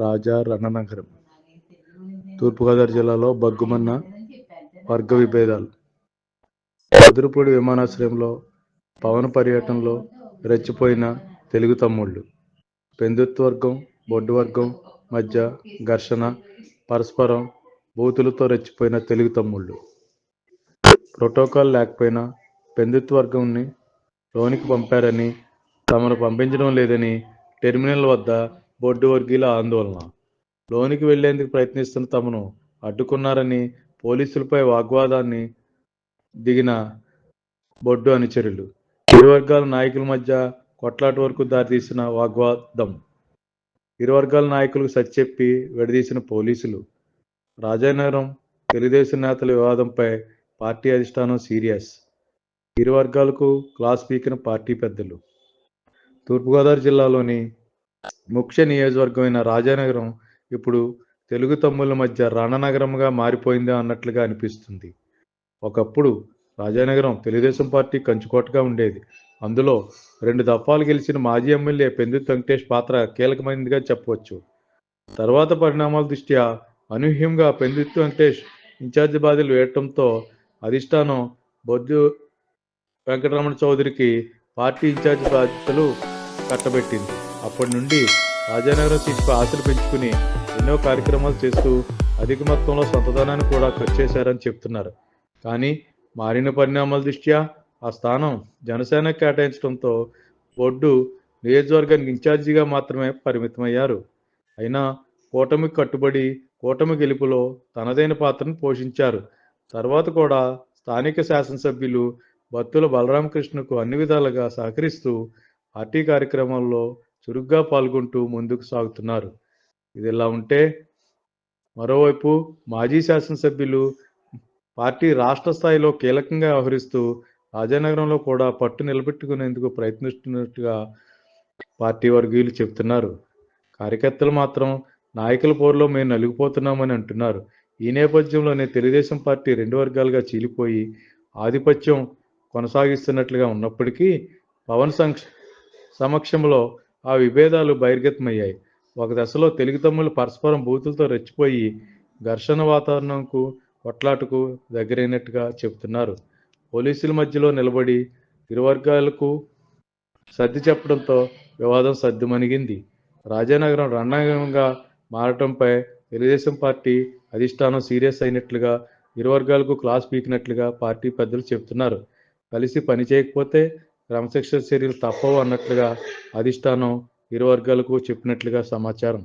రాజా రణనగరం. తూర్పుగోదావరి జిల్లాలో బగ్గుమన్న వర్గ విభేదాలు. అదురుపూడి విమానాశ్రయంలో పవన్ పర్యటనలో రెచ్చిపోయిన తెలుగు తమ్ముళ్ళు. పెందుత్వర్గం బొడ్డు వర్గం మధ్య ఘర్షణ పరస్పరం బూతులతో రెచ్చిపోయిన తెలుగు తమ్ముళ్ళు. ప్రోటోకాల్ లేకపోయినా పెందుత్వర్గంని లోనికి పంపారని తమను పంపించడం లేదని టెర్మినల్ వద్ద బొడ్డు వర్గీయుల ఆందోళన. లోనికి వెళ్ళేందుకు ప్రయత్నిస్తున్న తమను అడ్డుకున్నారని పోలీసులపై వాగ్వాదాన్ని దిగిన బొడ్డు అనుచరులు. ఇరు వర్గాల నాయకుల మధ్య కొట్లాట వరకు దారితీసిన వాగ్వాదం. ఇరు వర్గాల నాయకులకు సచ్చెప్పి విడదీసిన పోలీసులు. రాజానగరం తెలుగుదేశం నేతల వివాదంపై పార్టీ అధిష్టానం సీరియస్. ఇరు వర్గాలకు క్లాస్ పీకిన పార్టీ పెద్దలు. తూర్పుగోదావరి జిల్లాలోని ముఖ్య నియోజకవర్గమైన రాజానగరం ఇప్పుడు తెలుగు తమ్ముల మధ్య రణనగరంగా మారిపోయిందా అన్నట్లుగా అనిపిస్తుంది. ఒకప్పుడు రాజానగరం తెలుగుదేశం పార్టీ కంచుకోటగా ఉండేది. అందులో రెండు దఫాలు గెలిచిన మాజీ ఎమ్మెల్యే పెందు వెంకటేష్ పాత్ర కీలకమైనదిగా చెప్పవచ్చు. తర్వాత పరిణామాల దృష్ట్యా అనూహ్యంగా పెందుత్తు వెంకటేష్ ఇన్ఛార్జి బాధ్యతలు వేయటంతో అధిష్టానం బొద్దు వెంకటరమణ చౌదరికి పార్టీ ఇన్ఛార్జి బాధ్యతలు కట్టబెట్టింది. అప్పటి నుండి రాజానగరం తీసుకు ఆశలు పెంచుకుని ఎన్నో కార్యక్రమాలు చేస్తూ అధిక మొత్తంలో సొంతధనాన్ని కూడా ఖర్చు చేశారని చెప్తున్నారు. కానీ మారిన పరిణామాల దృష్ట్యా ఆ స్థానం జనసేనకు కేటాయించడంతో బొడ్డు నియోజకవర్గానికి ఇన్ఛార్జిగా మాత్రమే పరిమితమయ్యారు. అయినా కూటమికి కట్టుబడి కూటమి గెలుపులో తనదైన పాత్రను పోషించారు. తర్వాత కూడా స్థానిక శాసనసభ్యులు బత్తుల బలరామకృష్ణకు అన్ని విధాలుగా సహకరిస్తూ పార్టీ కార్యక్రమాల్లో చురుగ్గా పాల్గొంటూ ముందుకు సాగుతున్నారు. ఇది ఇలా ఉంటే మరోవైపు మాజీ శాసనసభ్యులు పార్టీ రాష్ట్ర స్థాయిలో కీలకంగా వ్యవహరిస్తూ రాజానగరంలో కూడా పట్టు నిలబెట్టుకునేందుకు ప్రయత్నిస్తున్నట్టుగా పార్టీ వర్గీయులు చెబుతున్నారు. కార్యకర్తలు మాత్రం నాయకుల పోరులో మేము నలిగిపోతున్నామని అంటున్నారు. ఈ నేపథ్యంలోనే తెలుగుదేశం పార్టీ రెండు వర్గాలుగా చీలిపోయి ఆధిపత్యం కొనసాగిస్తున్నట్లుగా ఉన్నప్పటికీ పవన్ సంక్ష సమక్షంలో ఆ విభేదాలు బహిర్గతమయ్యాయి. ఒక దశలో తెలుగు తమ్ముళ్ళు పరస్పరం బూతులతో రెచ్చిపోయి ఘర్షణ వాతావరణంకు కొట్లాటకు దగ్గరైనట్టుగా చెబుతున్నారు. పోలీసుల మధ్యలో నిలబడి ఇరు వర్గాలకు సర్ది చెప్పడంతో వివాదం సర్దుమణిగింది. రాజానగరం రణాంగంగా మారటంపై తెలుగుదేశం పార్టీ అధిష్టానం సీరియస్ అయినట్లుగా ఇరు వర్గాలకు క్లాస్ పీకినట్లుగా పార్టీ పెద్దలు చెబుతున్నారు. కలిసి పని చేయకపోతే క్రమశిక్షణ చర్యలు తప్పవు అన్నట్లుగా అధిష్టానం ఇరు వర్గాలకు చెప్పినట్లుగా సమాచారం.